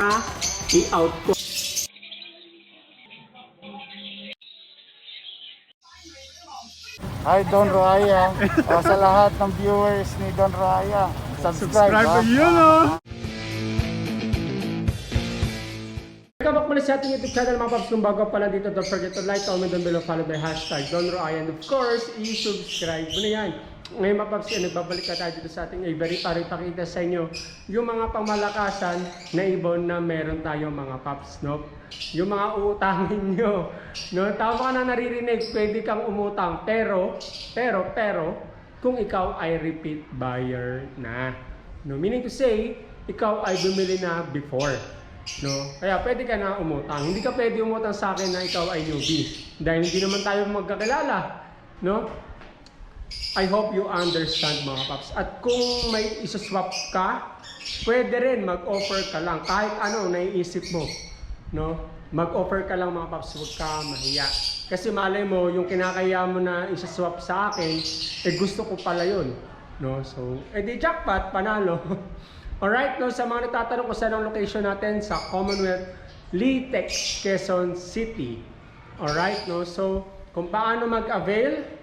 i-out ko. Hi Don Raya. o, sa lahat ng viewers ni Don Raya, subscribe. Subscribe ha? to yun, oh! Welcome back muli sa ating YouTube channel mga paps. Kung bago pa lang dito, don't forget to like, comment down below, follow by hashtag Don Roy, and of course, i-subscribe mo na yan. Ngayon mga paps, nagbabalik na tayo dito sa ating Avery para ipakita sa inyo yung mga pamalakasan na ibon na meron tayo mga paps, no? Yung mga utangin nyo, no? Tama ka na naririnig, pwede kang umutang, pero, pero, pero, kung ikaw ay repeat buyer na. No? Meaning to say, ikaw ay bumili na before. No? Kaya pwede ka na umutang. Hindi ka pwede umutang sa akin na ikaw ay newbie. Dahil hindi naman tayo magkakilala. No? I hope you understand mga paps. At kung may isaswap ka, pwede rin mag-offer ka lang. Kahit ano naiisip mo. No? Mag-offer ka lang mga paps, huwag ka mahiya. Kasi malay mo, yung kinakaya mo na isaswap sa akin, eh gusto ko pala yun. No? So, edi jackpot, panalo. Alright, no, sa mga nagtatanong kung saan ang location natin sa Commonwealth, Litex, Quezon City. Alright, no, so kung paano mag-avail,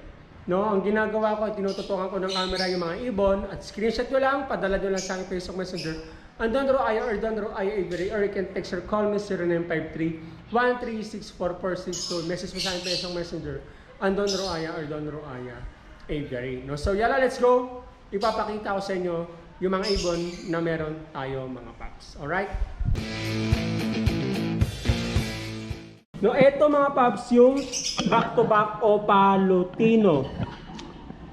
no, ang ginagawa ko, tinututukan ko ng camera yung mga ibon at screenshot nyo lang, padala nyo lang sa aking Facebook Messenger. And Don Roaya or Don Roaya Avery or you can text or call me 0953 1364462 message mo sa aking Facebook Messenger. And Don Roaya or Don Roaya Avery. No? So yala, let's go. Ipapakita ko sa inyo yung mga ibon na meron tayo mga paps. Alright? No, eto mga paps yung back-to-back Opa Lutino.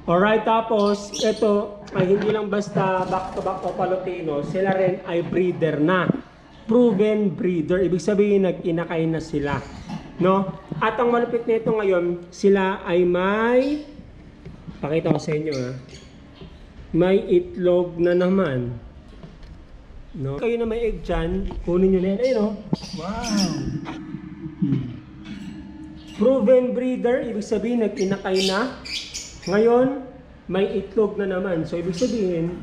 Alright, tapos ito ay hindi lang basta back-to-back Opa Lutino, sila rin ay breeder na. Proven breeder, ibig sabihin nag-inakay na sila. No? At ang malupit nito ngayon, sila ay may pakita ko sa inyo ha. May itlog na naman. No? Kayo na may egg dyan, kunin nyo na yan. Ayun oh. Wow! Proven breeder, ibig sabihin nag-inakay na. Ngayon, may itlog na naman. So, ibig sabihin,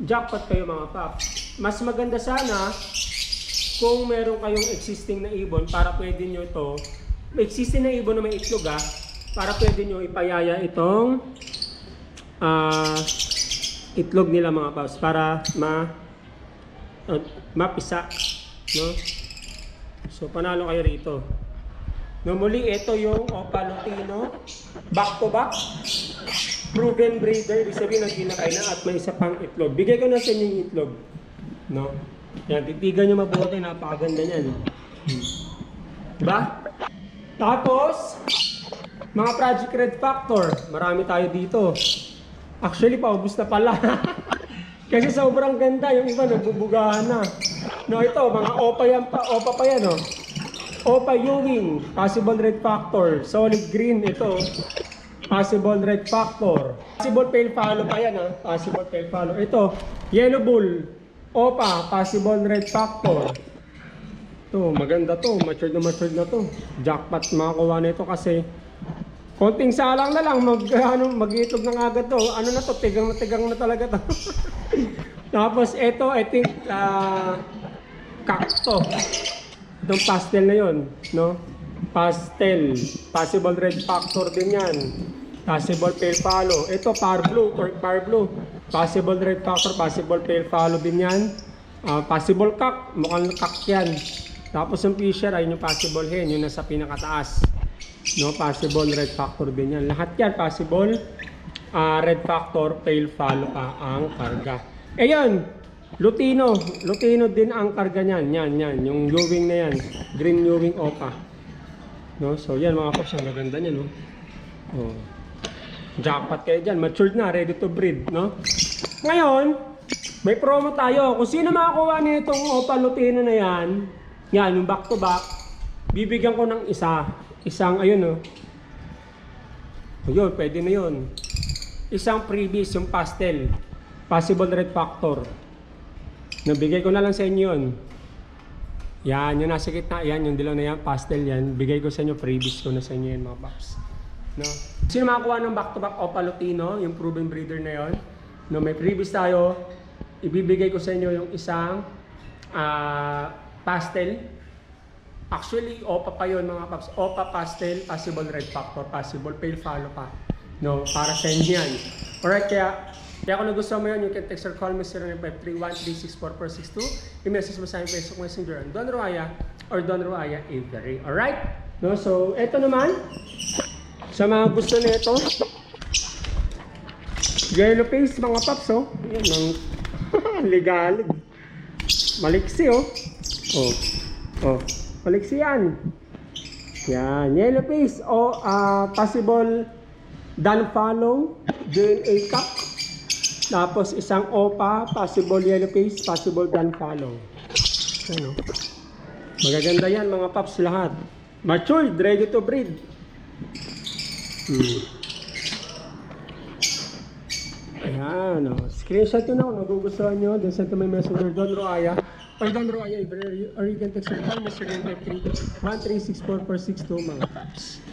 jackpot kayo mga paps. Mas maganda sana kung meron kayong existing na ibon para pwede nyo may existing na ibon na may itlog ah, para pwede nyo ipayaya itong ah, itlog nila mga paps para ma uh, mapisa no so panalo kayo rito no ito yung Opa Lutino back to back. Proven breeder. Ibig sabihin nagkinakay na at may isa pang itlog. Bigay ko na sa inyo yung itlog. No? Yan titigan nyo mabuti. Napakaganda niyan. Hmm. diba? Tapos mga Project Red Factor. Marami tayo dito. Actually, paubos na pala. Kasi sobrang ganda, yung iba nagbubugahan na. No, ito, mga OPA yan pa, OPA pa yan, oh. OPA Ewing, possible red factor. Solid green, ito. Possible red factor. Possible pale follow pa yan, ah. Possible pale follow. Ito, yellow bull. OPA, possible red factor. Ito, maganda to. Matured na matured na to. Jackpot makakuha na ito kasi Konting salang na lang, mag, ano, mag-itlog ng agad to. Ano na to, tigang na tigang na talaga to. Tapos ito, I think, uh, kakto. Itong pastel na yon, no? Pastel. Possible red factor din yan. Possible pale follow. Ito, par blue, torque par blue. Possible red factor, possible pale follow din yan. Ah, possible cock, mukhang cock yan. Tapos yung fisher ay yung possible hen, yung nasa pinakataas. No, possible red factor din yan. Lahat yan possible ah, red factor, pale follow pa ang karga. Yan, Lutino. Lutino din ang karga niyan. Yan, yan. Yung Ewing na yan. Green Ewing Opa. No, so yan mga paps, ang gaganda niya, no? Oh. Jackpot kayo dyan. Matured na, ready to breed, no? Ngayon, may promo tayo. Kung sino makakuha nitong Opa Lutino na yan, yan, yung back to back, bibigyan ko ng isa. Isang, ayun, no? Ayun, pwede na yun. Isang freebies, yung pastel. Possible red factor. Nabigay ko na lang sa inyo yun. Yan, yung nasa gitna, yan, yung dilaw na yan, pastel yan. Bigay ko sa inyo, freebies ko na sa inyo yan, mga paps. No? Sino makakuha ng back-to-back Opa Lutino, yung proven breeder na yon? No, may freebies tayo. Ibibigay ko sa inyo yung isang ah, pastel. Actually, OPA pa yun mga paps. OPA pastel, possible red factor, possible pale follow pa. No, para sa inyo yan. Alright, kaya kaya kung nagustuhan mo yun, you can text or call me 0953-1364462. I-message mo sa akin Facebook Messenger ang Don Roaya or Don Roaya Avery. Alright? No, so, eto naman. Sa mga gusto nito, yellow face mga paps, oh. Yan, ang ligalig. Maliksi, oh. Oh. Oh. Maliksi yan. Yan. Yellow face, o ah, possible done follow, DNA cup. Tapos isang OPA, possible yellow face, possible done follow. Ano? Magaganda yan mga paps lahat. Matured, ready to breed. Hmm. Ayan, oh. screenshot yun ako, nagugustuhan nyo, then send to my messenger, Don Roaya, or Don Roaya, or you can text your call, Mr. 1364462, mga paps.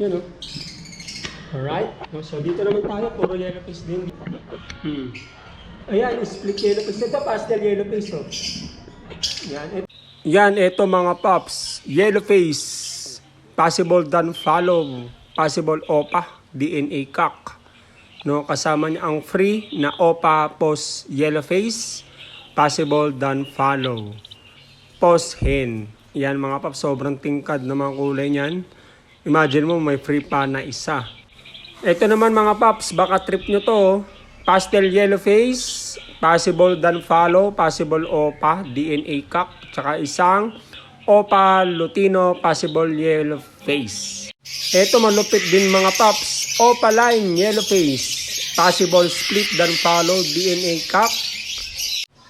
Yun, oh. Alright, so dito naman tayo, puro yellow face din. Hmm. Ayan, split yellow face. Ito, pastel yellow face, oh. Yan, et- Yan, ito mga pops. Yellow face. Possible done follow. Possible OPA. DNA cock. No, kasama niya ang free na OPA post yellow face. Possible done follow. Post hen. Yan mga pops, sobrang tingkad na mga kulay niyan. Imagine mo may free pa na isa. Ito naman mga paps, baka trip nyo to. Pastel yellow face, possible done follow, possible OPA, DNA cock, tsaka isang OPA Lutino, possible yellow face. Ito malupit din mga paps, OPA line yellow face, possible split done follow, DNA cock.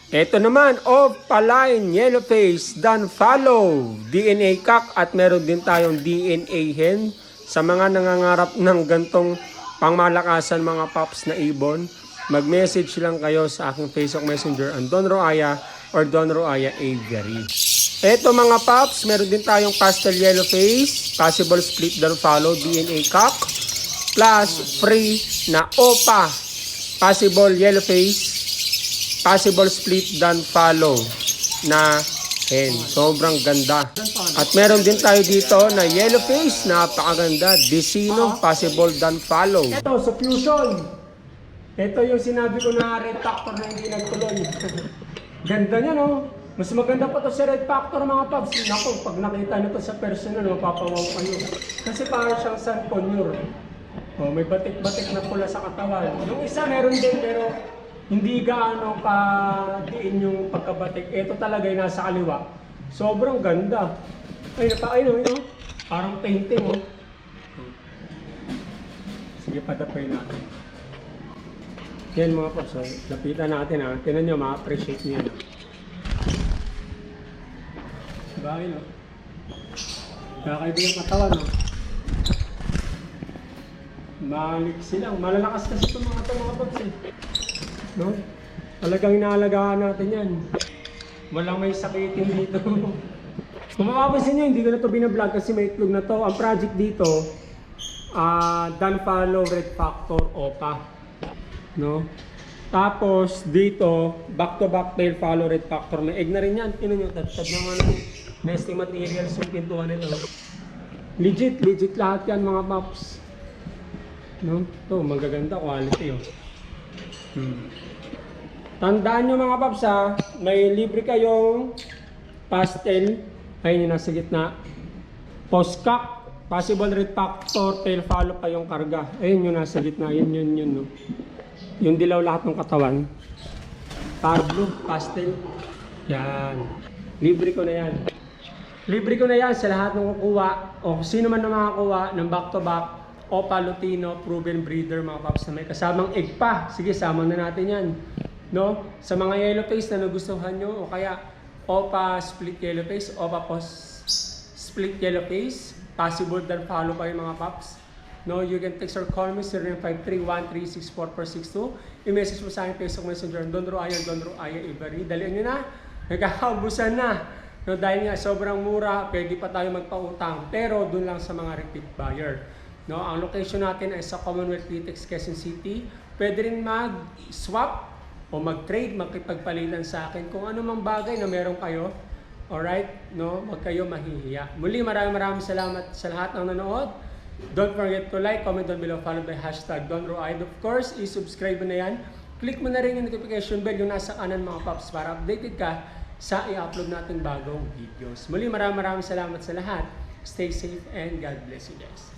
Ito naman, OPA line yellow face, done follow, DNA cock at meron din tayong DNA hen sa mga nangangarap ng gantong pangmalakasan mga paps na ibon, mag-message lang kayo sa aking Facebook Messenger ang Don Roaya or Don Roaya Aviary. Eto mga paps, meron din tayong pastel yellow face, possible split down follow, DNA cock, plus free na OPA, possible yellow face, possible split down follow na hen. Sobrang ganda. At meron din tayo dito na yellow face, napakaganda. Decino, possible done follow. Ito, sa fusion. Ito yung sinabi ko na red factor na hindi nagtuloy. Ganda niya, no? Mas maganda pa to sa red factor mga paps. Naku, pag nakita nyo sa personal, mapapawaw kayo. Kasi parang siyang sun conure. Oh, may batik-batik na pula sa katawan. Yung isa meron din pero hindi gaano pa diin yung pagkabatik. Ito talaga yung nasa kaliwa. Sobrang ganda. Ay, napa, ay, no. Parang painting, oh. Sige, padapay natin. Yan mga paps, oh. lapitan natin ha. Tinan nyo, ma-appreciate nyo yan. Bagay, no? Kakaibigan katawan, no? Malik silang. Malalakas kasi itong mga itong mga paps, eh. No? Talagang inaalagaan natin yan. Walang may sakitin dito. Kung mapapansin nyo, hindi ko na ito binablog kasi may itlog na to. Ang project dito, ah Dan Red Factor OPA. No? Tapos dito, back to back tail follow red factor. May egg na rin yan. Tinan nyo, tad-tad naman ng nesting materials yung pintuan nito. Legit, legit lahat yan mga paps. No? Ito, magaganda quality oh. Hmm. Tandaan nyo mga paps ha, may libre kayong pastel. Ayun yung nasa gitna. Postcock, possible red factor, tail follow pa yung karga. Ayun yung nasa gitna, yun yun yun. No? Yung dilaw lahat ng katawan. Parblo, pastel. Yan. Libre ko na yan. Libre ko na yan sa lahat ng kukuha o sino man na makakuha ng back-to-back Opa Lutino proven breeder mga paps na may kasamang egg pa. Sige, sama na natin yan. No? Sa mga yellow face na nagustuhan nyo o kaya Opa split yellow face, Opa post split yellow face, possible dan follow pa yung mga paps. No, you can text or call me 0953-1364462. I-message mo sa akin Facebook Messenger Don Roaya, Don Roaya Ibarri. Dalian nyo na. Nagkakaubusan na. No, dahil nga sobrang mura, pwede pa tayo magpautang. Pero dun lang sa mga repeat buyer. No, ang location natin ay sa Commonwealth Litex, Quezon City. Pwede rin mag-swap o mag-trade, makipagpalitan sa akin kung ano mang bagay na meron kayo. Alright? No? Huwag kayo mahihiya. Muli, maraming maraming salamat sa lahat ng nanood. Don't forget to like, comment down below, follow by hashtag DonRoide. Of course, i-subscribe mo na yan. Click mo na rin yung notification bell yung nasa kanan mga paps para updated ka sa i-upload nating bagong videos. Muli, maraming maraming salamat sa lahat. Stay safe and God bless you guys.